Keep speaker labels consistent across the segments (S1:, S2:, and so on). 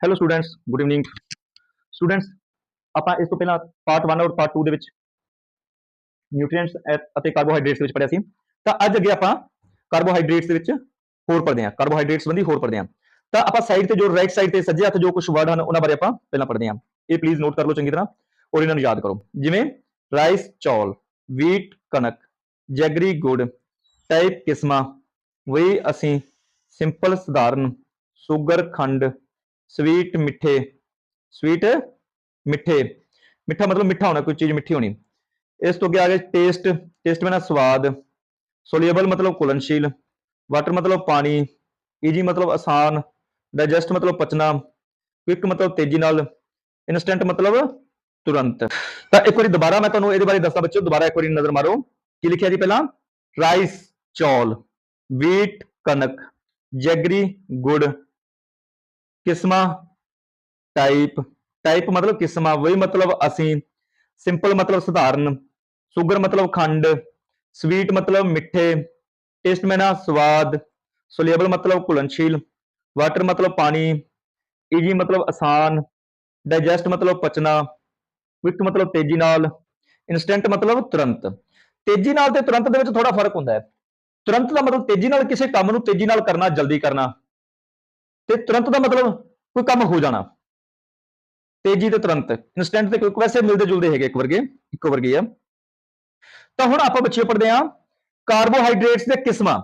S1: Hello students good evening students ਆਪਾਂ ਇਸ ਤੋਂ ਪਹਿਲਾਂ ਪਾਰਟ 1 ਔਰ ਪਾਰਟ 2 ਦੇ ਵਿੱਚ ਨਿਊਟ੍ਰੀਐਂਟਸ ਅਤੇ ਕਾਰਬੋਹਾਈਡਰੇਟਸ ਵਿੱਚ ਪੜਿਆ ਸੀ। ਤਾਂ ਅੱਜ ਅੱਗੇ ਆਪਾਂ ਕਾਰਬੋਹਾਈਡਰੇਟਸ ਦੇ ਵਿੱਚ ਹੋਰ ਪੜਦੇ ਹਾਂ। ਕਾਰਬੋਹਾਈਡਰੇਟਸ ਸੰਬੰਧੀ ਹੋਰ ਪੜਦੇ ਹਾਂ। ਤਾਂ ਆਪਾਂ ਸਾਈਡ ਤੇ ਜੋ ਰਾਈਟ ਸਾਈਡ ਤੇ ਸੱਜੇ ਹੱਥ ਜੋ ਕੁਝ ਵਰਡ ਹਨ, ਉਹਨਾਂ ਬਾਰੇ ਆਪਾਂ ਪਹਿਲਾਂ ਪੜਦੇ ਹਾਂ। ਇਹ ਪਲੀਜ਼ ਨੋਟ ਕਰ ਲਓ ਚੰਗੀ ਤਰ੍ਹਾਂ ਔਰ ਇਹਨਾਂ ਨੂੰ ਯਾਦ ਕਰੋ। ਜਿਵੇਂ ਰਾਈਸ ਚੌਲ ਵੀਟ ਕਣਕ ਜੈਗਰੀ ਗੁੜ ਟਾਈਪ ਕਿਸਮਾਂ ਵੀ ਅਸੀਂ ਸਿੰਪਲ ਸਧਾਰਨ ਸ਼ੂਗਰ ਖੰਡ ਸਵੀਟ ਮਿੱਠੇ। ਸਵੀਟ ਮਿੱਠੇ। ਮਿੱਠਾ ਮਤਲਬ ਮਿੱਠਾ ਹੋਣਾ, ਕੋਈ ਚੀਜ਼ ਮਿੱਠੀ ਹੋਣੀ। ਇਸ ਤੋਂ ਅੱਗੇ ਆ ਗਿਆ ਟੇਸਟ ਟੇਸਟ ਮੈਨਾ ਸਵਾਦ। ਸੋਲੀਏਬਲ ਮਤਲਬ ਘੁਲਨਸ਼ੀਲ ਵਾਟਰ ਮਤਲਬ ਪਾਣੀ। ਈਜੀ ਮਤਲਬ ਆਸਾਨ। ਡਾਈਜੈਸਟ ਮਤਲਬ ਪਚਣਾ ਕੁਇਕ ਮਤਲਬ ਤੇਜ਼ੀ ਨਾਲ। ਇਨਸਟੈਂਟ ਮਤਲਬ ਤੁਰੰਤ। ਤਾਂ ਇੱਕ ਵਾਰੀ ਦੁਬਾਰਾ ਮੈਂ ਤੁਹਾਨੂੰ ਇਹਦੇ ਬਾਰੇ ਦੱਸਦਾ ਬੱਚਿਓ। ਦੁਬਾਰਾ ਇੱਕ ਵਾਰੀ ਨਜ਼ਰ ਮਾਰੋ। ਕੀ ਲਿਖਿਆ ਜੀ ਪਹਿਲਾਂ? ਰਾਈਸ ਚੌਲ। ਵੀਟ ਕਣਕ। ਜੈਗਰੀ ਗੁੜ। ਕਿਸਮਾਂ? ਟਾਈਪ ਟਾਈਪ ਮਤਲਬ ਕਿਸਮਾਂ, ਵਹੀ ਮਤਲਬ ਅਸੀਂ ਸਿੰਪਲ ਮਤਲਬ ਸਧਾਰਨ ਸ਼ੂਗਰ ਮਤਲਬ ਖੰਡ ਸਵੀਟ ਮਤਲਬ ਮਿੱਠੇ ਟੇਸਟ ਮੈਨਾ ਸਵਾਦ ਸੋਲੀਏਬਲ ਮਤਲਬ ਘੁਲਨਸ਼ੀਲ ਵਾਟਰ ਮਤਲਬ ਪਾਣੀ ਈਜੀ ਮਤਲਬ ਆਸਾਨ ਡਾਈਜੈਸਟ ਮਤਲਬ ਪਚਣਾ ਕੁਇਕ ਮਤਲਬ ਤੇਜ਼ੀ ਨਾਲ ਇਨਸਟੈਂਟ ਮਤਲਬ ਤੁਰੰਤ। ਤੇਜ਼ੀ ਨਾਲ ਤੇ ਤੁਰੰਤ ਦੇ ਵਿੱਚ ਥੋੜਾ ਫ਼ਰਕ ਹੁੰਦਾ ਹੈ। ਤੁਰੰਤ ਦਾ ਮਤਲਬ ਤੇਜ਼ੀ ਨਾਲ ਕਿਸੇ ਕੰਮ ਨੂੰ ਤੇਜ਼ੀ ਨਾਲ ਕਰਨਾ, ਜਲਦੀ ਕਰਨਾ। ਤੇ ਤੁਰੰਤ ਦਾ ਮਤਲਬ ਕੋਈ ਕੰਮ ਹੋ ਜਾਣਾ ਤੇਜ਼ੀ ਤੇ ਤੁਰੰਤ ਇਨਸਟੈਂਟ ਤੇ ਕੁਇਕ ਵੈਸੇ ਮਿਲਦੇ ਜੁਲਦੇ ਹੈਗੇ ਇੱਕ ਵਰਗੇ ਇੱਕੋ ਵਰਗੇ ਆ ਤਾਂ ਹੁਣ ਆਪਾਂ ਬੱਚੇ ਪੜਦੇ ਆ ਕਾਰਬੋਹਾਈਡਰੇਟਸ ਦੀਆਂ ਕਿਸਮਾਂ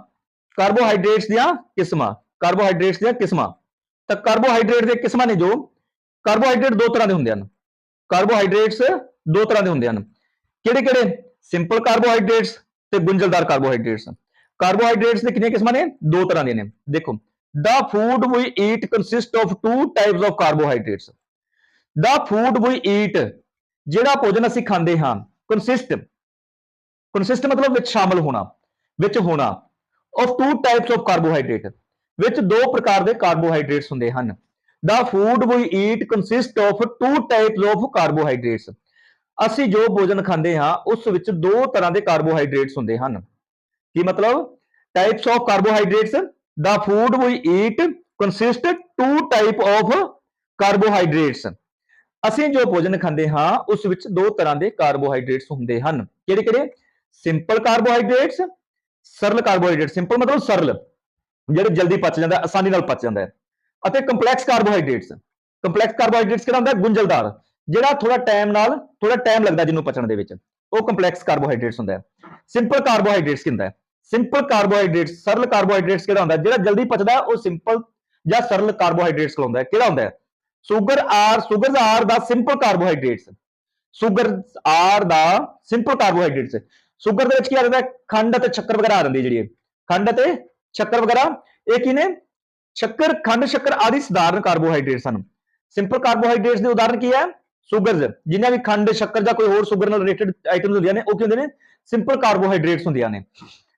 S1: ਕਾਰਬੋਹਾਈਡਰੇਟਸ ਦੀਆਂ ਕਿਸਮਾਂ ਕਾਰਬੋਹਾਈਡਰੇਟਸ ਦੀਆਂ ਕਿਸਮਾਂ ਤਾਂ ਕਾਰਬੋਹਾਈਡਰੇਟ ਦੀਆਂ ਕਿਸਮਾਂ ਨੇ ਜੋ ਕਾਰਬੋਹਾਈਡਰੇਟ ਦੋ ਤਰ੍ਹਾਂ ਦੇ ਹੁੰਦੇ ਹਨ ਕਾਰਬੋਹਾਈਡਰੇਟਸ ਦੋ ਤਰ੍ਹਾਂ ਦੇ ਹੁੰਦੇ ਹਨ ਕਿਹੜੇ ਕਿਹੜੇ ਸਿੰਪਲ ਕਾਰਬੋਹਾਈਡਰੇਟਸ ਤੇ ਗੁੰਝਲਦਾਰ ਕਾਰਬੋਹਾਈਡਰੇਟਸ ਕਾਰਬੋਹਾਈਡਰੇਟਸ ਦੇ ਕਿੰਨੀਆਂ ਕਿਸਮਾਂ ਨੇ ਦੋ ਤਰ੍ਹਾਂ ਦੇ ਨੇ ਦੇਖੋ the food we eat consists of two types of carbohydrates the food we eat ਜਿਹੜਾ ਭੋਜਨ ਅਸੀਂ ਖਾਂਦੇ ਹਾਂ consist consist ਮਤਲਬ ਵਿੱਚ ਸ਼ਾਮਲ ਹੋਣਾ ਵਿੱਚ ਹੋਣਾ of two types of carbohydrate ਵਿੱਚ ਦੋ ਪ੍ਰਕਾਰ ਦੇ ਕਾਰਬੋਹਾਈਡਰੇਟਸ ਹੁੰਦੇ ਹਨ the food we eat consist of two types of carbohydrates ਅਸੀਂ ਜੋ ਭੋਜਨ ਖਾਂਦੇ ਹਾਂ ਉਸ ਵਿੱਚ ਦੋ ਤਰ੍ਹਾਂ ਦੇ ਕਾਰਬੋਹਾਈਡਰੇਟਸ ਹੁੰਦੇ ਹਨ ਕੀ ਮਤਲਬ types of carbohydrates the food we eat consist two type of carbohydrates. ਅਸੀਂ ਜੋ ਭੋਜਨ ਖਾਂਦੇ ਹਾਂ, ਉਸ ਵਿੱਚ ਦੋ ਤਰ੍ਹਾਂ ਦੇ ਕਾਰਬੋਹਾਈਡਰੇਟਸ ਹੁੰਦੇ ਹਨ। ਕਿਹੜੇ ਕਿਹੜੇ? ਸਿੰਪਲ ਕਾਰਬੋਹਾਈਡਰੇਟਸ ਸਰਲ ਕਾਰਬੋਹਾਈਡਰੇਟ ਸਿੰਪਲ ਮਤਲਬ ਸਰਲ, ਜਿਹੜੇ ਜਲਦੀ ਪਚ ਜਾਂਦਾ, ਆਸਾਨੀ ਨਾਲ ਪਚ ਜਾਂਦਾ ਹੈ। ਅਤੇ ਕੰਪਲੈਕਸ ਕਾਰਬੋਹਾਈਡਰੇਟਸ ਕੰਪਲੈਕਸ ਕਾਰਬੋਹਾਈਡਰੇਟਸ ਕਿਹੜਾ ਹੁੰਦਾ? ਗੁੰਝਲਦਾਰ, ਜਿਹੜਾ ਥੋੜਾ ਟਾਈਮ ਨਾਲ ਥੋੜਾ ਟਾਈਮ ਲੱਗਦਾ ਜਿਹਨੂੰ ਪਚਣ ਦੇ ਵਿੱਚ। ਉਹ ਕੰਪਲੈਕਸ ਕਾਰਬੋਹਾਈਡਰੇਟਸ ਹੁੰਦਾ ਸਿੰਪਲ ਕਾਰਬੋਹਾਈਡਰੇਟਸ ਕਿੰਦਾ ਹੈ? ਸਿੰਪਲ ਕਾਰਬੋਹਾਈਡਰੇਟਸ ਸਰਲ ਕਾਰਬੋਹਾਈਡਰੇਟਸ ਕਿਹੜਾ ਹੁੰਦਾ? ਜਿਹੜਾ ਜਲਦੀ ਪਚਦਾ, ਉਹ ਸਿੰਪਲ ਜਾਂ ਸਰਲ ਕਾਰਬੋਹਾਈਡਰੇਟਸ ਕਹਿੰਦਾ ਹੈ। ਕਿਹੜਾ ਹੁੰਦਾ ਹੈ? Sugar are sugars are the simple carbohydrates sugar are the simple carbohydrates sugar ਦੇ ਵਿੱਚ ਕੀ ਆ ਜਾਂਦਾ ਖੰਡ ਅਤੇ ਸ਼ੱਕਰ ਵਗੈਰਾ ਆ ਜਾਂਦੀ ਜਿਹੜੀ ਖੰਡ ਅਤੇ ਸ਼ੱਕਰ ਵਗੈਰਾ, ਇਹ ਕੀ ਨੇ? ਸ਼ੱਕਰ, ਖੰਡ, ਸ਼ੱਕਰ ਆਦਿ ਸਧਾਰਨ ਕਾਰਬੋਹਾਈਡਰੇਟਸ ਹਨ। ਸਿੰਪਲ ਕਾਰਬੋਹਾਈਡਰੇਟਸ ਦੇ ਉਦਾਹਰਨ ਕੀ ਹੈ? ਸ਼ੂਗਰਸ ਜਿੰਨੀਆਂ ਵੀ ਖੰਡ, ਸ਼ੱਕਰ ਜਾਂ ਕੋਈ ਹੋਰ ਸ਼ੂਗਰ ਨਾਲ ਰਿਲੇਟਡ ਆਈਟਮਸ ਹੁੰਦੀਆਂ ਨੇ, ਉਹ ਕੀ ਹੁੰਦੇ ਨੇ? ਸਿੰਪਲ ਕਾਰਬੋਹਾਈਡਰੇਟਸ ਹੁੰਦੀਆਂ ਨੇ।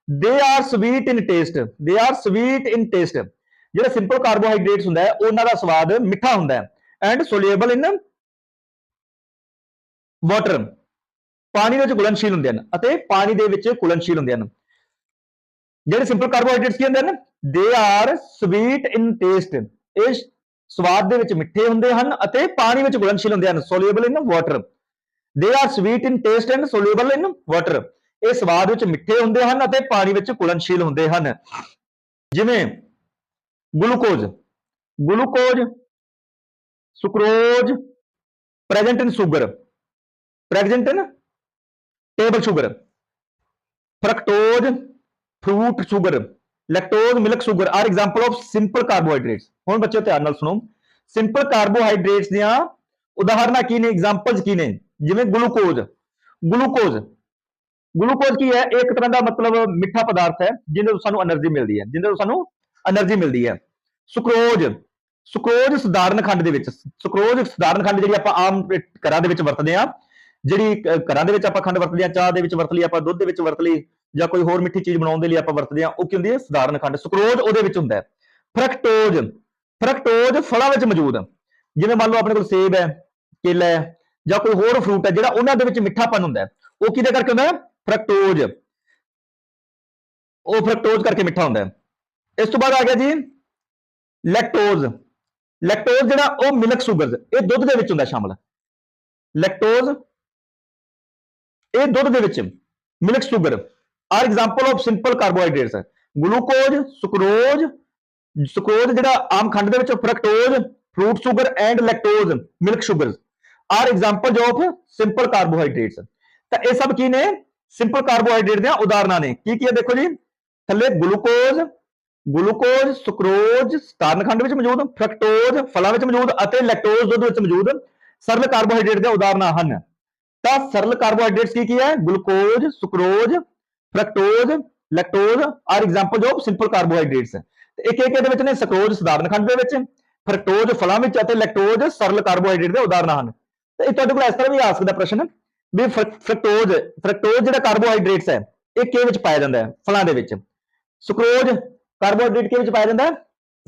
S1: They are sweet in taste they are sweet in taste ਜਿਹੜਾ ਸਿੰਪਲ ਕਾਰਬੋਹਾਈਡਰੇਟਸ ਹੁੰਦਾ ਹੈ, ਉਹਨਾਂ ਦਾ ਸਵਾਦ ਮਿੱਠਾ ਹੁੰਦਾ ਹੈ ਐਂਡ ਸੋਲੀਏਬਲ ਇਨ ਵਾਟਰ ਪਾਣੀ ਵਿੱਚ ਘੁਲਨਸ਼ੀਲ ਹੁੰਦੇ ਹਨ ਅਤੇ ਪਾਣੀ ਦੇ ਵਿੱਚ ਘੁਲਨਸ਼ੀਲ ਹੁੰਦੇ ਹਨ। ਜਿਹੜੇ ਸਿੰਪਲ ਕਾਰਬੋਹਾਈਡਰੇਟਸ ਕੀ ਹੁੰਦੇ ਹਨ? They are sweet in taste ਇਹ ਸਵਾਦ ਦੇ ਵਿੱਚ ਮਿੱਠੇ ਹੁੰਦੇ ਹਨ ਅਤੇ ਪਾਣੀ ਵਿੱਚ ਘੁਲਨਸ਼ੀਲ ਹੁੰਦੇ ਹਨ। Soluble in water they are sweet in taste and soluble in water ਇਹ ਸਵਾਦ ਵਿੱਚ ਮਿੱਠੇ ਹੁੰਦੇ ਹਨ ਅਤੇ ਪਾਣੀ ਵਿੱਚ ਘੁਲਨਸ਼ੀਲ ਹੁੰਦੇ ਹਨ। ਜਿਵੇਂ glucose glucose sucrose present in sugar present in table sugar, fructose fruit sugar, lactose milk sugar are example of simple carbohydrates. ਹੁਣ ਬੱਚਿਓ ਧਿਆਨ ਨਾਲ ਸੁਣੋ। ਸਿੰਪਲ ਕਾਰਬੋਹਾਈਡਰੇਟਸ ਦੀਆਂ ਉਦਾਹਰਨਾਂ ਕੀ ਨੇ, ਐਗਜ਼ਾਮਪਲਸ ਕੀ ਨੇ? ਜਿਵੇਂ ਗਲੂਕੋਜ਼ ਗਲੂਕੋਜ਼ ਗਲੂਕੋਜ਼ ਕੀ ਹੈ? ਇੱਕ ਤਰ੍ਹਾਂ ਦਾ ਮਤਲਬ ਮਿੱਠਾ ਪਦਾਰਥ ਹੈ, ਜਿਹਦੇ ਤੋਂ ਸਾਨੂੰ એનર્ਜੀ ਮਿਲਦੀ ਹੈ, ਜਿਹਦੇ ਤੋਂ ਸਾਨੂੰ એનર્ਜੀ ਮਿਲਦੀ ਹੈ। ਸੁਕਰੋਜ ਸੁਕਰੋਜ ਸਧਾਰਨ ਖੰਡ ਦੇ ਵਿੱਚ, ਸੁਕਰੋਜ ਸਧਾਰਨ ਖੰਡ ਜਿਹੜੀ ਆਪਾਂ ਆਮ ਘਰਾਂ ਦੇ ਵਿੱਚ ਵਰਤਦੇ ਆ ਜਿਹੜੀ ਘਰਾਂ ਦੇ ਵਿੱਚ ਆਪਾਂ ਖੰਡ ਵਰਤਦੇ ਆ ਚਾਹ ਦੇ ਵਿੱਚ ਵਰਤ ਲਈ, ਆਪਾਂ ਦੁੱਧ ਦੇ ਵਿੱਚ ਵਰਤ ਲਈ, ਜਾਂ ਕੋਈ ਹੋਰ ਮਿੱਠੀ ਚੀਜ਼ ਬਣਾਉਣ ਦੇ ਲਈ ਆਪਾਂ ਵਰਤਦੇ ਆ ਉਹ ਕੀ ਹੁੰਦੀ ਹੈ? ਸਧਾਰਨ ਖੰਡ। ਸੁਕਰੋਜ ਉਹਦੇ ਵਿੱਚ ਹੁੰਦਾ ਹੈ। ਫਰਕਟੋਜ ਫਰਕਟੋਜ ਫਲਾਂ ਵਿੱਚ ਮੌਜੂਦ ਹੈ। ਜਿਵੇਂ ਮੰਨ ਲਓ ਆਪਣੇ ਕੋਲ ਸੇਬ ਹੈ, ਕੇਲਾ ਹੈ, ਜਾਂ ਕੋਈ ਹੋਰ ਫਰੂਟ ਹੈ, ਜਿਹੜਾ ਉਹਨਾਂ ਦੇ ਵਿੱਚ ਮਿੱਠਾਪਨ ਹੁੰਦਾ ਹੈ। ਉਹ ਕਿਹਦੇ ਕਰਕੇ ਹੁੰਦਾ ਹੈ? ਫਰਕਟੋਜ਼ ਉਹ ਫਰਕਟੋਜ਼ ਕਰਕੇ ਮਿੱਠਾ ਹੁੰਦਾ ਹੈ। ਇਸ ਤੋਂ ਬਾਅਦ ਆ ਗਿਆ ਜੀ ਲੈਕਟੋਜ਼ ਲੈਕਟੋਜ਼ ਜਿਹੜਾ ਉਹ ਮਿਲਕ ਸ਼ੂਗਰਸ ਇਹ ਦੁੱਧ ਦੇ ਵਿੱਚ ਹੁੰਦਾ ਸ਼ਾਮਲ। ਲੈਕਟੋਜ਼ ਇਹ ਦੁੱਧ ਦੇ ਵਿੱਚ milk sugar are example of simple carbohydrates glucose sucrose sucrose ਜਿਹੜਾ ਆਮ ਖੰਡ ਦੇ ਵਿੱਚ fructose fruit sugar and lactose milk sugar are example of simple carbohydrates ਤਾਂ ਇਹ ਸਭ ਕੀ ਨੇ? ਸਿੰਪਲ ਕਾਰਬੋਹਾਈਡਰੇਟ ਦੀਆਂ ਉਦਾਹਰਨਾਂ ਨੇ। ਕੀ ਕੀ ਹੈ ਦੇਖੋ ਜੀ? ਥੱਲੇ ਗਲੂਕੋਜ਼ ਗਲੂਕੋਜ਼ ਸੁਕਰੋਜ਼ ਸਟਾਰਨ ਖੰਡ ਵਿੱਚ ਮੌਜੂਦ ਫਰਕਟੋਜ਼ ਫਲਾਂ ਵਿੱਚ ਮੌਜੂਦ ਅਤੇ ਲੈਕਟੋਜ਼ ਦੁੱਧ ਵਿੱਚ ਮੌਜੂਦ ਸਰਲ ਕਾਰਬੋਹਾਈਡਰੇਟ ਦੀਆਂ ਉਦਾਹਰਨਾਂ ਹਨ। ਤਾਂ ਸਰਲ ਕਾਰਬੋਹਾਈਡਰੇਟਸ ਕੀ ਕੀ ਹੈ? Glucose sucrose fructose lactose are example of simple carbohydrates ਤੇ ਇੱਕ ਇੱਕ ਇਹਦੇ ਵਿੱਚ ਨੇ ਸੁਕਰੋਜ਼ ਸਧਾਰਨ ਖੰਡ ਦੇ ਵਿੱਚ ਫਰਕਟੋਜ਼ ਫਲਾਂ ਵਿੱਚ ਅਤੇ ਲੈਕਟੋਜ਼ ਸਰਲ ਕਾਰਬੋਹਾਈਡਰੇਟ ਦੇ ਉਦਾਹਰਨਾਂ ਹਨ। ਤੇ ਇਹ ਤੁਹਾਡੇ ਕੋਲ ਇਸ ਤਰ੍ਹਾਂ ਵੀ ਆ ਸਕਦਾ ਪ੍ਰਸ਼ਨ। ਵੀ ਫਰਕਟੋਜ਼ ਫਰਕਟੋਜ਼ ਜਿਹੜਾ ਕਾਰਬੋਹਾਈਡਰੇਟਸ ਹੈ, ਇਹ ਕਿਹ ਵਿੱਚ ਪਾਇਆ ਜਾਂਦਾ ਹੈ? ਫਲਾਂ ਦੇ ਵਿੱਚ। ਸੁਕਰੋਜ਼ ਕਾਰਬੋਹਾਈਡਰੇਟ ਕਿਹ ਵਿੱਚ ਪਾਇਆ ਜਾਂਦਾ ਹੈ?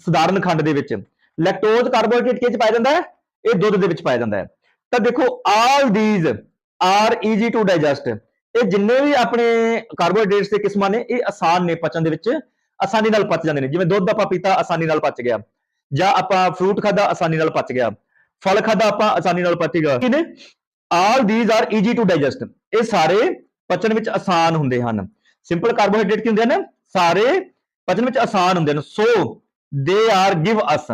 S1: ਸਧਾਰਨ ਖੰਡ ਦੇ ਵਿੱਚ। ਲੈਕਟੋਜ਼ ਕਾਰਬੋਹਾਈਡਰੇਟ ਕਿਹ ਵਿੱਚ ਪਾਇਆ ਜਾਂਦਾ ਹੈ? ਇਹ ਦੁੱਧ ਦੇ ਵਿੱਚ ਪਾਇਆ ਜਾਂਦਾ ਹੈ। ਤਾਂ ਦੇਖੋ all these are easy to digest ਇਹ ਜਿੰਨੇ ਵੀ ਆਪਣੇ ਕਾਰਬੋਹਾਈਡਰੇਟਸ ਦੇ ਕਿਸਮਾਂ ਨੇ, ਇਹ ਆਸਾਨ ਨੇ ਪਚਣ ਦੇ ਵਿੱਚ। ਆਸਾਨੀ ਨਾਲ ਪਚ ਜਾਂਦੇ ਨੇ। ਜਿਵੇਂ ਦੁੱਧ ਆਪਾਂ ਪੀਤਾ, ਆਸਾਨੀ ਨਾਲ ਪਚ ਗਿਆ। ਜਾਂ ਆਪਾਂ ਫਰੂਟ ਖਾਦਾ ਆਸਾਨੀ ਨਾਲ ਪਚ ਗਿਆ। ਫਲ ਖਾਦਾ ਆਪਾਂ ਆਸਾਨੀ ਨਾਲ ਪਚ ਗਿਆ। ਕਿਨੇ all these are easy to digest ਇਹ ਸਾਰੇ ਪਚਨ ਵਿੱਚ ਆਸਾਨ ਹੁੰਦੇ ਹਨ। ਸਿੰਪਲ ਕਾਰਬੋਹਾਈਡਰੇਟ ਕੀ ਹੁੰਦੇ ਹਨ? ਸਾਰੇ ਪਚਨ ਵਿੱਚ ਆਸਾਨ ਹੁੰਦੇ ਨੇ so they are give us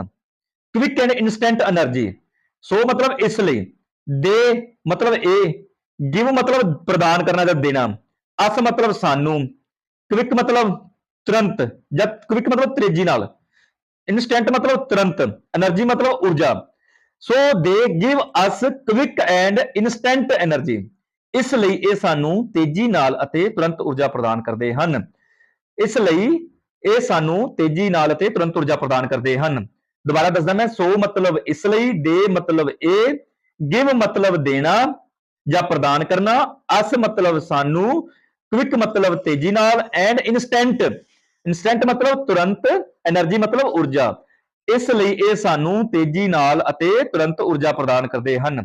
S1: quick and instant energy so ਮਤਲਬ ਇਸ ਲਈ ਦੇ ਮਤਲਬ ਇਹ ਗਿਵ ਮਤਲਬ ਪ੍ਰਦਾਨ ਕਰਨਾ ਜਾਂ ਦੇਣਾ। ਅਸ ਮਤਲਬ ਸਾਨੂੰ ਕਵਿਕ ਮਤਲਬ ਤੁਰੰਤ ਜਾਂ ਕਵਿਕ ਮਤਲਬ ਤੇਜ਼ੀ ਨਾਲ। ਇਨਸਟੈਂਟ ਮਤਲਬ ਤੁਰੰਤ। એનર્ਜੀ ਮਤਲਬ ਊਰਜਾ। So they give us quick and instant energy ਇਸ ਲਈ ਇਹ ਸਾਨੂੰ ਤੇਜ਼ੀ ਨਾਲ ਅਤੇ ਤੁਰੰਤ ਊਰਜਾ ਪ੍ਰਦਾਨ ਕਰਦੇ ਹਨ। ਇਸ ਲਈ ਇਹ ਸਾਨੂੰ ਤੇਜ਼ੀ ਨਾਲ ਅਤੇ ਤੁਰੰਤ ਊਰਜਾ ਪ੍ਰਦਾਨ ਕਰਦੇ ਹਨ। ਦੁਬਾਰਾ ਦੱਸਦਾ ਮੈਂ, ਸੋ ਮਤਲਬ ਇਸ ਲਈ, ਦੇ ਮਤਲਬ ਇਹ ਗਿਵ ਮਤਲਬ ਦੇਣਾ ਜਾਂ ਪ੍ਰਦਾਨ ਕਰਨਾ, ਅਸ ਮਤਲਬ ਸਾਨੂੰ ਕਵਿਕ ਮਤਲਬ ਤੇਜ਼ੀ ਨਾਲ ਐਂਡ ਇਨਸਟੈਂਟ ਇਨਸਟੈਂਟ ਮਤਲਬ ਤੁਰੰਤ એનર્ਜੀ ਮਤਲਬ ਊਰਜਾ। ਇਸ ਲਈ ਇਹ ਸਾਨੂੰ ਤੇਜ਼ੀ ਨਾਲ ਅਤੇ ਤੁਰੰਤ ਊਰਜਾ ਪ੍ਰਦਾਨ ਕਰਦੇ ਹਨ।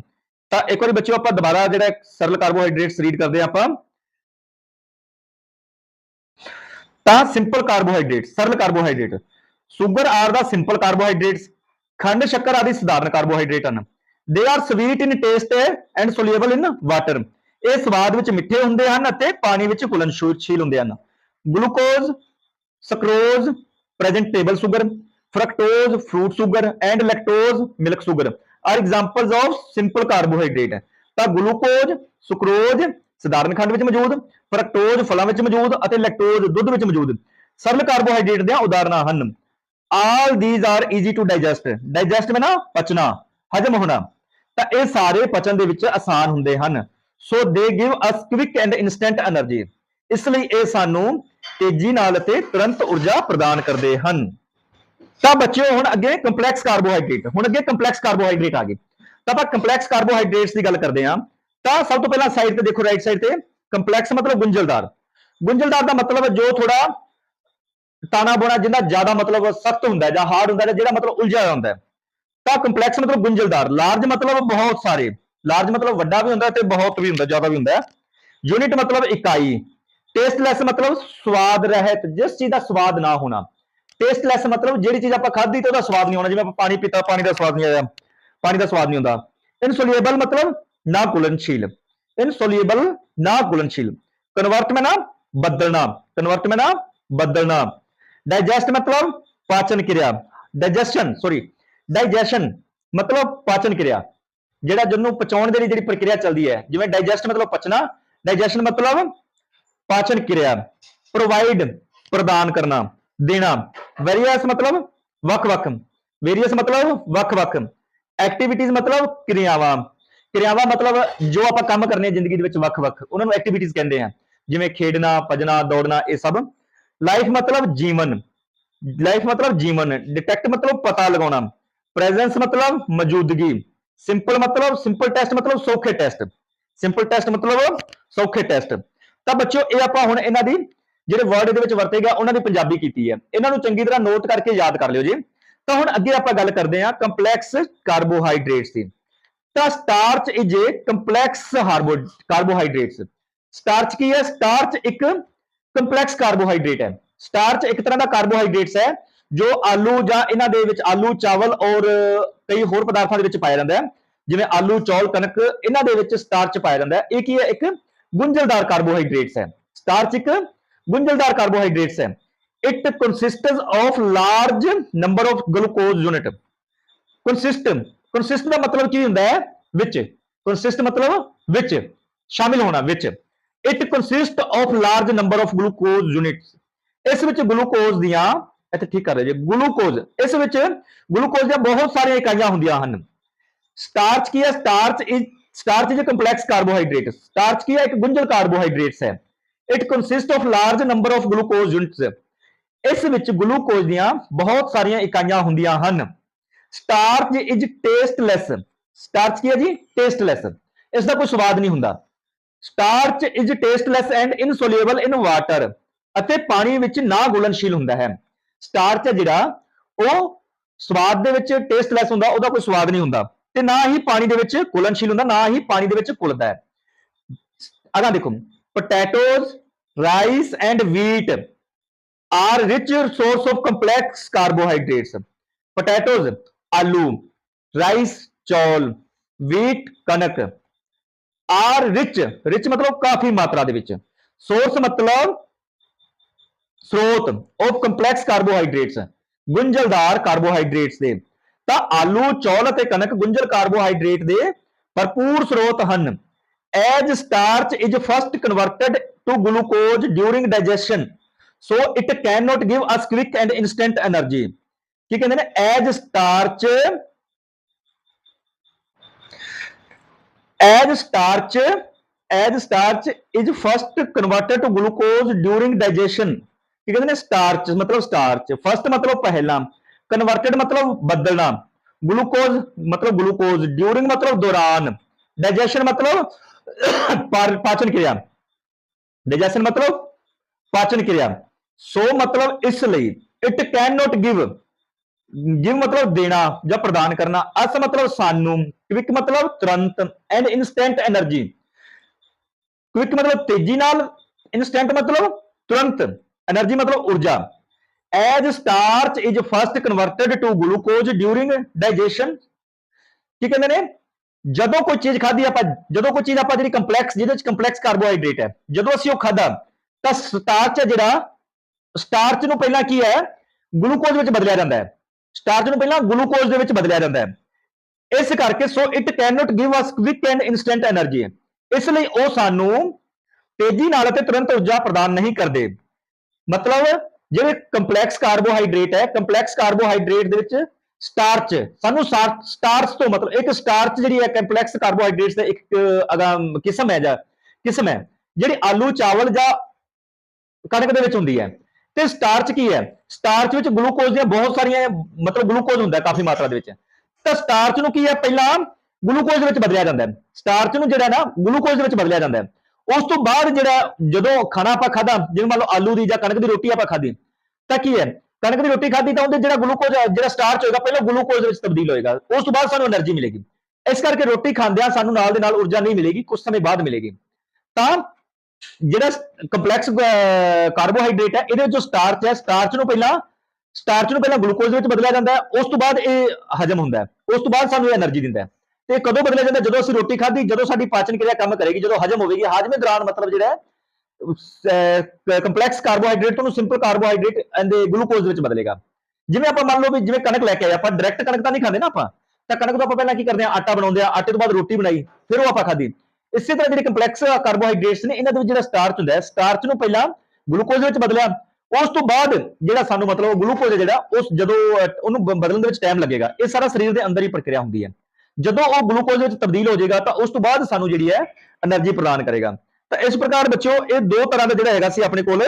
S1: ਤਾਂ ਇੱਕ ਵਾਰੀ ਬੱਚਿਓ ਆਪਾਂ ਦੁਬਾਰਾ ਜਿਹੜਾ ਸਰਲ ਕਾਰਬੋਹਾਈਡਰੇਟਸ ਰੀਡ ਕਰਦੇ ਹਾਂ ਆਪਾਂ। ਤਾਂ ਸਿੰਪਲ ਕਾਰਬੋਹਾਈਡਰੇਟ, ਸਰਲ carbohydrate. Sugar are the simple carbohydrates, ਖੰਡ ਸ਼ੱਕਰ ਆਦਿ ਸਧਾਰਨ ਕਾਰਬੋਹਾਈਡਰੇਟ ਹਨ। They are sweet in taste and soluble in water ਇਹ ਸਵਾਦ ਵਿੱਚ ਮਿੱਠੇ ਹੁੰਦੇ ਹਨ ਅਤੇ ਪਾਣੀ ਵਿੱਚ ਘੁਲਣਸ਼ੀਲ ਹੁੰਦੇ ਹਨ। Glucose sucrose present table sugar fructose, fruit sugar and lactose, milk sugar are examples of simple carbohydrate. ਤਾਂ ਗਲੂਕੋਜ਼ ਸੁਕਰੋਜ਼ ਸਧਾਰਨ ਖੰਡ ਵਿੱਚ ਮੌਜੂਦ ਫਰਕਟੋਜ਼ ਫਲਾਂ ਵਿੱਚ ਮੌਜੂਦ ਅਤੇ ਲੈਕਟੋਜ਼ ਦੁੱਧ ਵਿੱਚ ਮੌਜੂਦ। ਸਰਲ ਕਾਰਬੋਹਾਈਡਰੇਟ ਦੀਆਂ ਉਦਾਹਰਨਾਂ ਹਨ। All these are easy to digest digest ਮੈਨਾ ਪਚਣਾ, ਹਜਮ ਹੋਣਾ। ਤਾਂ ਇਹ ਸਾਰੇ ਪਚਣ ਦੇ ਵਿੱਚ ਆਸਾਨ ਹੁੰਦੇ ਹਨ। So they give us quick and instant energy ਇਸ ਲਈ ਇਹ ਸਾਨੂੰ ਤੇਜ਼ੀ ਨਾਲ ਅਤੇ ਤੁਰੰਤ ਊਰਜਾ ਪ੍ਰਦਾਨ ਕਰਦੇ ਹਨ। ਤਾਂ ਬੱਚਿਓ, ਹੁਣ ਅੱਗੇ ਕੰਪਲੈਕਸ ਕਾਰਬੋਹਾਈਡਰੇਟ ਹੁਣ ਅੱਗੇ ਕੰਪਲੈਕਸ ਕਾਰਬੋਹਾਈਡਰੇਟ ਆ ਗਏ ਤਾਂ ਆਪਾਂ ਕੰਪਲੈਕਸ ਕਾਰਬੋਹਾਈਡਰੇਟਸ ਦੀ ਗੱਲ ਕਰਦੇ ਹਾਂ। ਤਾਂ ਸਭ ਤੋਂ ਪਹਿਲਾਂ ਸਾਈਡ ਤੇ ਦੇਖੋ ਰਾਈਟ ਸਾਈਡ ਤੇ ਕੰਪਲੈਕਸ ਮਤਲਬ ਗੁੰਝਲਦਾਰ। ਗੁੰਝਲਦਾਰ ਦਾ ਮਤਲਬ ਜੋ ਥੋੜਾ ਤਾਣਾ ਬੋਣਾ ਜਿੰਦਾ ਜ਼ਿਆਦਾ ਮਤਲਬ ਸਖਤ ਹੁੰਦਾ ਜਾਂ ਹਾਰਡ ਹੁੰਦਾ ਹੈ ਜਿਹੜਾ ਮਤਲਬ ਉਲਝਿਆ ਹੋਇਆ ਹੁੰਦਾ ਤਾਂ ਕੰਪਲੈਕਸ ਮਤਲਬ ਗੁੰਝਲਦਾਰ। ਲਾਰਜ ਮਤਲਬ ਬਹੁਤ ਸਾਰੇ। ਲਾਰਜ ਮਤਲਬ ਵੱਡਾ ਵੀ ਹੁੰਦਾ ਤੇ ਬਹੁਤ ਵੀ ਹੁੰਦਾ, ਜ਼ਿਆਦਾ ਵੀ ਹੁੰਦਾ ਯੂਨਿਟ ਮਤਲਬ ਇਕਾਈ। ਟੇਸਟਲੈਸ ਮਤਲਬ ਸਵਾਦ ਰਹਿਤ, ਜਿਸ ਚੀਜ਼ ਦਾ ਸਵਾਦ ਨਾ ਹੋਣਾ। ਟੇਸਟਲੈਸ ਮਤਲਬ ਜਿਹੜੀ ਚੀਜ਼ ਆਪਾਂ ਖਾਧੀ ਤੇ ਉਹਦਾ ਸਵਾਦ ਨਹੀਂ ਆਉਣਾ ਜਿਵੇਂ ਆਪਾਂ ਪਾਣੀ ਪੀਤਾ ਪਾਣੀ ਦਾ ਸਵਾਦ ਨਹੀਂ ਆਇਆ ਪਾਣੀ ਦਾ ਸਵਾਦ ਨਹੀਂ ਹੁੰਦਾ ਇਨਸੋਲਿਊਬਲ ਮਤਲਬ ਨਾ ਘੁਲਣਸ਼ੀਲ ਇਨਸੋਲਿਊਬਲ ਨਾ ਘੁਲਣਸ਼ੀਲ ਕਨਵਰਟ में ना बदलना कन्वर्ट में ना बदलना डाइजेस्ट मतलब पाचन क्रिया डाइजेशन सॉरी डाइजेशन मतलब पाचन क्रिया ਜਿਹੜਾ ਜਿਹਨੂੰ ਪਚਾਉਣ ਦੇ ਲਈ ਜਿਹੜੀ ਪ੍ਰਕਿਰਿਆ ਚੱਲਦੀ ਹੈ ਜਿਵੇਂ ਡਾਈਜੈਸਟ ਮਤਲਬ ਪਚਣਾ ਡਾਈਜੈਸ਼ਨ ਮਤਲਬ ਪਾਚਨ ਕਿਰਿਆ ਪ੍ਰੋਵਾਈਡ ਪ੍ਰਦਾਨ ਕਰਨਾ ਦੇਣਾ। ਵੇਰੀਅਸ ਮਤਲਬ ਵੱਖ-ਵੱਖ। ਵੇਰੀਅਸ ਮਤਲਬ ਵੱਖ-ਵੱਖ। ਐਕਟੀਵਿਟੀਜ਼ ਮਤਲਬ ਕਿਰਿਆਵਾਂ। ਕਿਰਿਆਵਾਂ ਮਤਲਬ ਜੋ ਆਪਾਂ ਕੰਮ ਕਰਨੇ ਆ ਜ਼ਿੰਦਗੀ ਦੇ ਵਿੱਚ ਵੱਖ-ਵੱਖ। ਉਹਨਾਂ ਨੂੰ ਐਕਟੀਵਿਟੀਜ਼ ਕਹਿੰਦੇ ਆ। ਜਿਵੇਂ ਖੇਡਣਾ, ਭਜਣਾ, ਦੌੜਨਾ, ਇਹ ਸਭ। ਲਾਈਫ ਮਤਲਬ ਜੀਵਨ। ਲਾਈਫ ਮਤਲਬ ਜੀਵਨ। ਡਿਟੈਕਟ ਮਤਲਬ ਪਤਾ ਲਗਾਉਣਾ। ਪ੍ਰੈਜ਼ੈਂਸ ਮਤਲਬ ਮੌਜੂਦਗੀ। ਸਿੰਪਲ ਮਤਲਬ ਸਿੰਪਲ ਟੈਸਟ ਮਤਲਬ ਸੌਖੇ ਟੈਸਟ ਸਿੰਪਲ ਟੈਸਟ ਮਤਲਬ ਸੌਖੇ ਟੈਸਟ ਤਾਂ ਬੱਚਿਓ, ਇਹ ਆਪਾਂ ਹੁਣ ਇਹਨਾਂ ਦੀ ਜਿਹੜੇ ਵਰਡ ਇਹਦੇ ਵਿੱਚ ਵਰਤੇ ਗਏ ਉਹਨਾਂ ਦੀ ਪੰਜਾਬੀ ਕੀਤੀ ਹੈ। ਇਹਨਾਂ ਨੂੰ ਚੰਗੀ ਤਰ੍ਹਾਂ ਨੋਟ ਕਰਕੇ ਯਾਦ ਕਰ ਲਿਓ ਜੀ। ਤਾਂ ਹੁਣ ਅੱਗੇ ਆਪਾਂ ਗੱਲ ਕਰਦੇ ਹਾਂ ਕੰਪਲੈਕਸ ਕਾਰਬੋਹਾਈਡਰੇਟਸ ਦੀ। ਤਾਂ starch is a complex carbohydrates starch ਕੀ ਹੈ? ਸਟਾਰਚ ਇੱਕ ਕੰਪਲੈਕਸ ਕਾਰਬੋਹਾਈਡਰੇਟ ਹੈ। ਸਟਾਰਚ ਇੱਕ ਤਰ੍ਹਾਂ ਦਾ ਕਾਰਬੋਹਾਈਡਰੇਟਸ ਹੈ, ਜੋ ਆਲੂ ਜਾਂ ਇਹਨਾਂ ਦੇ ਵਿੱਚ ਆਲੂ, ਚਾਵਲ ਔਰ ਕਈ ਹੋਰ ਪਦਾਰਥਾਂ ਦੇ ਵਿੱਚ ਪਾਇਆ ਜਾਂਦਾ ਹੈ। ਜਿਵੇਂ ਆਲੂ, ਚੌਲ, ਕਣਕ, ਇਹਨਾਂ ਦੇ ਵਿੱਚ ਸਟਾਰਚ ਪਾਇਆ ਜਾਂਦਾ ਹੈ। ਇਹ ਕੀ ਹੈ? ਇੱਕ ਗੁੰਝਲਦਾਰ ਕਾਰਬੋਹਾਈਡਰੇਟਸ ਹੈ। ਸਟਾਰਚ ਇੱਕ ਗੁੰਝਲਦਾਰ ਕਾਰਬੋਹਾਈਡਰੇਟਸ ਹੈ। It consists of large number of glucose unit consist consist ਦਾ ਮਤਲਬ ਕੀ ਹੁੰਦਾ ਹੈ? ਵਿੱਚ। ਕੰਸਿਸਟ ਮਤਲਬ ਵਿੱਚ। ਸ਼ਾਮਿਲ ਹੋਣਾ, ਵਿੱਚ। It consist of large number of glucose units ਇਸ ਵਿੱਚ ਗਲੂਕੋਜ਼ ਦੀਆਂ, ਇੱਥੇ ਠੀਕ ਕਰ ਰਹੇ ਜੇ ਗਲੂਕੋਜ਼ ਇਸ ਵਿੱਚ ਗਲੂਕੋਜ਼ ਦੀਆਂ ਬਹੁਤ ਸਾਰੀਆਂ ਇਕਾਈਆਂ ਹੁੰਦੀਆਂ ਹਨ। ਸਟਾਰਚ ਕੀ ਹੈ? Starch is starch is complex carbohydrate starch ਕੀ ਹੈ? ਇੱਕ ਗੁੰਝਲ ਕਾਰਬੋਹਾਈਡਰੇਟਸ ਹੈ। It consist of large number of glucose units ਇਸ ਵਿੱਚ ਗਲੂਕੋਜ਼ ਦੀਆਂ ਬਹੁਤ ਸਾਰੀਆਂ ਇਕਾਈਆਂ ਹੁੰਦੀਆਂ ਹਨ। ਸਟਾਰਚ ਇਜ਼ ਟੇਸਟਲੈਸ ਸਟਾਰਚ ਕੀ ਹੈ ਜੀ? ਟੇਸਟਲੈਸ ਇਸ ਦਾ ਕੋਈ ਸਵਾਦ ਨਹੀਂ ਹੁੰਦਾ। Starch is tasteless and insoluble in water ਅਤੇ ਪਾਣੀ ਵਿੱਚ ਨਾ ਗੁਲਨਸ਼ੀਲ ਹੁੰਦਾ ਹੈ। ਸਟਾਰਚ ਹੈ ਜਿਹੜਾ, ਉਹ ਸਵਾਦ ਦੇ ਵਿੱਚ ਟੇਸਟਲੈਸ ਹੁੰਦਾ, ਉਹਦਾ ਕੋਈ ਸਵਾਦ ਨਹੀਂ ਹੁੰਦਾ। ਤੇ ਨਾ ਹੀ ਪਾਣੀ ਦੇ ਵਿੱਚ ਗੁਲਨਸ਼ੀਲ ਹੁੰਦਾ, ਨਾ ਹੀ ਪਾਣੀ ਦੇ ਵਿੱਚ ਘੁਲਦਾ ਹੈ। ਅਗਾਂ ਦੇਖੋ। Potatoes rice and wheat are rich source of complex carbohydrates potatoes ਆਲੂ ਰਾਈਸ ਚੌਲ wheat ਕਣਕ are rich rich ਮਤਲਬ ਕਾਫੀ ਮਾਤਰਾ ਦੇ ਵਿੱਚ source ਮਤਲਬ ਸਰੋਤ of complex carbohydrates ਗੁੰਝਲਦਾਰ ਕਾਰਬੋਹਾਈਡਰੇਟਸ ਦੇ ਤਾਂ ਆਲੂ ਚੌਲ ਅਤੇ ਕਣਕ ਗੁੰਝਲ ਕਾਰਬੋਹਾਈਡਰੇਟ ਦੇ ਭਰਪੂਰ ਸਰੋਤ ਹਨ as starch is first converted to glucose during digestion so it cannot give us quick and instant energy ਕੀ ਕਹਿੰਦੇ ਨੇ as starch as starch as starch is first converted to glucose during digestion ਕੀ ਕਹਿੰਦੇ ਨੇ starch ਮਤਲਬ starch first ਮਤਲਬ ਪਹਿਲਾਂ converted ਮਤਲਬ ਬਦਲਣਾ glucose ਮਤਲਬ glucose during ਮਤਲਬ ਦੌਰਾਨ digestion ਮਤਲਬ पाचन क्रिया। डाइजेशन मतलब? पाचन क्रिया। ਸੋ ਮਤਲਬ ਇਸ ਲਈ it can not give give ਮਤਲਬ ਦੇਣਾ ਜਾਂ ਪ੍ਰਦਾਨ ਕਰਨਾ ਅਸ ਮਤਲਬ ਸਾਨੂੰ ਕਵਿਕ ਮਤਲਬ ਤੁਰੰਤ ਐਂਡ ਇਨਸਟੈਂਟ એનર્ਜੀ ਕਵਿਕ ਮਤਲਬ ਤੇਜ਼ੀ ਨਾਲ ਇਨਸਟੈਂਟ ਮਤਲਬ ਤੁਰੰਤ એનર્ਜੀ ਮਤਲਬ ਊਰਜਾ as starch is first converted to glucose during digestion ਕੀ ਕਹਿੰਦੇ ਨੇ ਜਦੋਂ ਕੋਈ ਚੀਜ਼ ਖਾਦੀ ਆਪਾਂ, ਜਦੋਂ ਕੋਈ ਚੀਜ਼ ਆਪਾਂ ਜਿਹੜੀ ਕੰਪਲੈਕਸ ਜਿਹਦੇ ਵਿੱਚ ਕੰਪਲੈਕਸ ਕਾਰਬੋਹਾਈਡਰੇਟ ਹੈ, ਜਦੋਂ ਅਸੀਂ ਉਹ ਖਾਦਾ ਤਾਂ ਸਟਾਰਚ ਜਿਹੜਾ ਸਟਾਰਚ ਨੂੰ ਪਹਿਲਾਂ ਕੀ ਹੈ? ਗਲੂਕੋਜ਼ ਵਿੱਚ ਬਦਲਿਆ ਜਾਂਦਾ ਹੈ। ਸਟਾਰਚ ਨੂੰ ਪਹਿਲਾਂ ਗਲੂਕੋਜ਼ ਦੇ ਵਿੱਚ ਬਦਲਿਆ ਜਾਂਦਾ ਹੈ। ਇਸ ਕਰਕੇ so it can not give us quick and instant energy ਇਸ ਲਈ ਉਹ ਸਾਨੂੰ ਤੇਜ਼ੀ ਨਾਲ ਅਤੇ ਤੁਰੰਤ ਊਰਜਾ ਪ੍ਰਦਾਨ ਨਹੀਂ ਕਰਦੇ। ਮਤਲਬ, ਜਿਹੜੇ ਕੰਪਲੈਕਸ ਕਾਰਬੋਹਾਈਡਰੇਟ ਹੈ ਕੰਪਲੈਕਸ ਕਾਰਬੋਹਾਈਡਰੇਟ ਦੇ ਵਿੱਚ ਸਟਾਰਚ, ਸਾਨੂੰ ਸਟਾਰਚ ਤੋਂ ਮਤਲਬ, ਇੱਕ ਸਟਾਰਚ ਜਿਹੜੀ ਹੈ, ਕੰਪਲੈਕਸ ਕਾਰਬੋਹਾਈਡਰੇਟਸ ਦਾ ਇੱਕ ਅਗਾ ਕਿਸਮ ਹੈ ਜਾਂ ਕਿਸਮ ਹੈ, ਜਿਹੜੀ ਆਲੂ, ਚਾਵਲ ਜਾਂ ਕਣਕ ਦੇ ਵਿੱਚ ਹੁੰਦੀ ਹੈ। ਤੇ ਸਟਾਰਚ ਕੀ ਹੈ? ਸਟਾਰਚ ਵਿੱਚ ਗਲੂਕੋਜ਼ ਦੀਆਂ ਬਹੁਤ ਸਾਰੀਆਂ, ਮਤਲਬ ਗਲੂਕੋਜ਼ ਹੁੰਦਾ ਕਾਫੀ ਮਾਤਰਾ ਦੇ ਵਿੱਚ। ਤਾਂ ਸਟਾਰਚ ਨੂੰ ਕੀ ਹੈ? ਪਹਿਲਾਂ ਗਲੂਕੋਜ਼ ਦੇ ਵਿੱਚ ਬਦਲਿਆ ਜਾਂਦਾ ਹੈ। ਸਟਾਰਚ ਨੂੰ ਜਿਹੜਾ ਨਾ, ਗਲੂਕੋਜ਼ ਦੇ ਵਿੱਚ ਬਦਲਿਆ ਜਾਂਦਾ ਹੈ। ਉਸ ਤੋਂ ਬਾਅਦ ਜਿਹੜਾ, ਜਦੋਂ ਖਾਣਾ ਆਪਾਂ ਖਾਦਾ ਜਿਵੇਂ ਮੰਨ ਲਓ ਆਲੂ ਦੀ ਜਾਂ ਕਣਕ ਦੀ ਰੋਟੀ ਆਪਾਂ ਖਾਧੀ, ਤਾਂ ਕੀ ਹੈ? ਕਣਕ ਦੀ ਰੋਟੀ ਖਾਧੀ ਤਾਂ ਉਹਦੇ ਜਿਹੜਾ ਗਲੂਕੋਜ਼ ਜਿਹੜਾ ਸਟਾਰਚ ਹੋਏਗਾ, ਪਹਿਲਾਂ ਗਲੂਕੋਜ਼ ਵਿੱਚ ਤਬਦੀਲ ਹੋਏਗਾ। ਉਸ ਤੋਂ ਬਾਅਦ ਸਾਨੂੰ એનર્ਜੀ ਮਿਲੇਗੀ। ਇਸ ਕਰਕੇ ਰੋਟੀ ਖਾਂਦਿਆਂ ਸਾਨੂੰ ਨਾਲ ਦੇ ਨਾਲ ਊਰਜਾ ਨਹੀਂ ਮਿਲੇਗੀ ਕੁਝ ਸਮੇਂ ਬਾਅਦ ਮਿਲੇਗੀ। ਤਾਂ ਜਿਹੜਾ ਕੰਪਲੈਕਸ ਕਾਰਬੋਹਾਈਡਰੇਟ ਹੈ, ਇਹਦੇ ਜੋ ਸਟਾਰਚ ਹੈ ਸਟਾਰਚ ਨੂੰ ਪਹਿਲਾਂ ਸਟਾਰਚ ਨੂੰ ਪਹਿਲਾਂ ਗਲੂਕੋਜ਼ ਵਿੱਚ ਬਦਲਿਆ ਜਾਂਦਾ ਹੈ, ਉਸ ਤੋਂ ਬਾਅਦ ਇਹ ਹਜਮ ਹੁੰਦਾ ਹੈ। ਉਸ ਤੋਂ ਬਾਅਦ ਸਾਨੂੰ ਇਹ એનર્ਜੀ ਦਿੰਦਾ ਹੈ। ਤੇ ਕਦੋਂ ਬਦਲਿਆ ਜਾਂਦਾ? ਜਦੋਂ ਅਸੀਂ ਰੋਟੀ ਖਾਧੀ, ਜਦੋਂ ਸਾਡੀ ਪਾਚਨ ਕਿਰਿਆ ਕੰਮ ਕਰੇਗੀ, ਜਦੋਂ ਹਜਮ ਹੋਵੇਗੀ। ਹਾਜਮੇ ਦੌਰਾਨ ਮਤਲਬ ਜਿਹੜਾ ਕੰਪਲੈਕਸ ਕਾਰਬੋਹਾਈਡਰੇਟ ਤੁਹਾਨੂੰ ਸਿੰਪਲ ਕਾਰਬੋਹਾਈਡਰੇਟ ਐਂਦੇ ਗਲੂਕੋਜ਼ ਵਿੱਚ ਬਦਲੇਗਾ। ਜਿਵੇਂ ਆਪਾਂ ਮੰਨ ਲਓ ਵੀ ਜਿਵੇਂ ਕਣਕ ਲੈ ਕੇ ਆਏ, ਆਪਾਂ ਡਾਇਰੈਕਟ ਕਣਕ ਤਾਂ ਨਹੀਂ ਖਾਂਦੇ ਨਾ ਆਪਾਂ। ਤਾਂ ਕਣਕ ਤੋਂ ਆਪਾਂ ਪਹਿਲਾਂ ਕੀ ਕਰਦੇ ਆ ਆਟਾ ਬਣਾਉਂਦੇ ਆ ਆਟੇ ਤੋਂ ਬਾਅਦ ਰੋਟੀ ਬਣਾਈ, ਫਿਰ ਉਹ ਆਪਾਂ ਖਾਧੀ। ਇਸੇ ਤਰ੍ਹਾਂ ਜਿਹੜੇ ਕੰਪਲੈਕਸ ਕਾਰਬੋਹਾਈਡਰੇਟਸ ਨੇ, ਇਹਨਾਂ ਦੇ ਵਿੱਚ ਜਿਹੜਾ ਸਟਾਰਚ ਹੁੰਦਾ ਹੈ ਸਟਾਰਚ ਨੂੰ ਪਹਿਲਾਂ ਗਲੂਕੋਜ਼ ਵਿੱਚ ਬਦਲਿਆ। ਉਸ ਤੋਂ ਬਾਅਦ ਜਿਹੜਾ ਸਾਨੂੰ ਮਤਲਬ ਗਲੂਕੋਜ਼ ਜਿਹੜਾ, ਉਸ ਜਦੋਂ ਉਹਨੂੰ ਬਦਲਣ ਦੇ ਵਿੱਚ ਟਾਈਮ ਲੱਗੇਗਾ। ਇਹ ਸਾਰਾ ਸਰੀਰ ਦੇ ਅੰਦਰ ਹੀ ਪ੍ਰਕਿਰਿਆ ਹੁੰਦੀ ਹੈ। ਜਦੋਂ ਉਹ ਗਲੂਕੋਜ਼ ਵਿੱਚ ਤਬਦੀਲ ਹੋ ਜਾਏਗਾ, ਤਾਂ ਉਸ ਤੋਂ ਬਾਅਦ ਸਾਨੂੰ ਜਿਹੜੀ ਹੈ એનર્ਜੀ ਪ੍ਰਦਾਨ ਕਰੇਗਾ। ਤਾਂ ਇਸ ਪ੍ਰਕਾਰ ਬੱਚਿਓ, ਇਹ ਦੋ ਤਰ੍ਹਾਂ ਦਾ ਜਿਹੜਾ ਹੈਗਾ ਸੀ ਆਪਣੇ ਕੋਲ,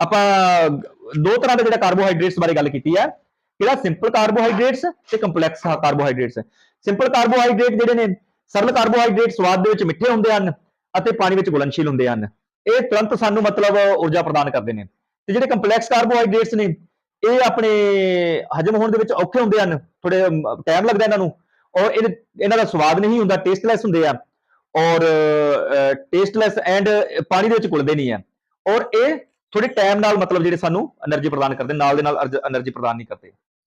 S1: ਆਪਾਂ ਦੋ ਤਰ੍ਹਾਂ ਦੇ ਜਿਹੜਾ ਕਾਰਬੋਹਾਈਡਰੇਟਸ ਬਾਰੇ ਗੱਲ ਕੀਤੀ ਹੈ। ਕਿਹੜਾ? ਸਿੰਪਲ ਕਾਰਬੋਹਾਈਡਰੇਟਸ ਤੇ ਕੰਪਲੈਕਸ ਕਾਰਬੋਹਾਈਡਰੇਟਸ ਸਿੰਪਲ ਕਾਰਬੋਹਾਈਡਰੇਟ ਜਿਹੜੇ ਨੇ, ਸਰਲ ਕਾਰਬੋਹਾਈਡਰੇਟ ਸਵਾਦ ਦੇ ਵਿੱਚ ਮਿੱਠੇ ਹੁੰਦੇ ਹਨ ਅਤੇ ਪਾਣੀ ਵਿੱਚ ਘੁਲਣਸ਼ੀਲ ਹੁੰਦੇ ਹਨ। ਇਹ ਤੁਰੰਤ ਸਾਨੂੰ ਮਤਲਬ ਊਰਜਾ ਪ੍ਰਦਾਨ ਕਰਦੇ ਨੇ। ਤੇ ਜਿਹੜੇ ਕੰਪਲੈਕਸ ਕਾਰਬੋਹਾਈਡਰੇਟਸ ਨੇ, ਇਹ ਆਪਣੇ ਹਜਮ ਹੋਣ ਦੇ ਵਿੱਚ ਔਖੇ ਹੁੰਦੇ ਹਨ। ਥੋੜੇ ਟਾਈਮ ਲੱਗਦਾ ਇਹਨਾਂ ਨੂੰ। ਔਰ ਇਹ, ਇਹਨਾਂ ਦਾ ਸਵਾਦ ਨਹੀਂ ਹੁੰਦਾ ਟੇਸਟਲੈਸ ਹੁੰਦੇ ਆ। ਔਰ ਟੇਸਟਲੈਸ ਐਂਡ ਪਾਣੀ ਦੇ ਵਿੱਚ ਘੁਲਦੇ ਨਹੀਂ ਹੈ। ਔਰ ਇਹ ਥੋੜ੍ਹੇ ਟਾਈਮ ਨਾਲ ਮਤਲਬ ਜਿਹੜੇ ਸਾਨੂੰ ਐਨਰਜੀ ਪ੍ਰਦਾਨ ਕਰਦੇ, ਨਾਲ ਦੇ ਨਾਲ ਐਨਰਜੀ ਪ੍ਰਦਾਨ ਨਹੀਂ ਕਰਦੇ।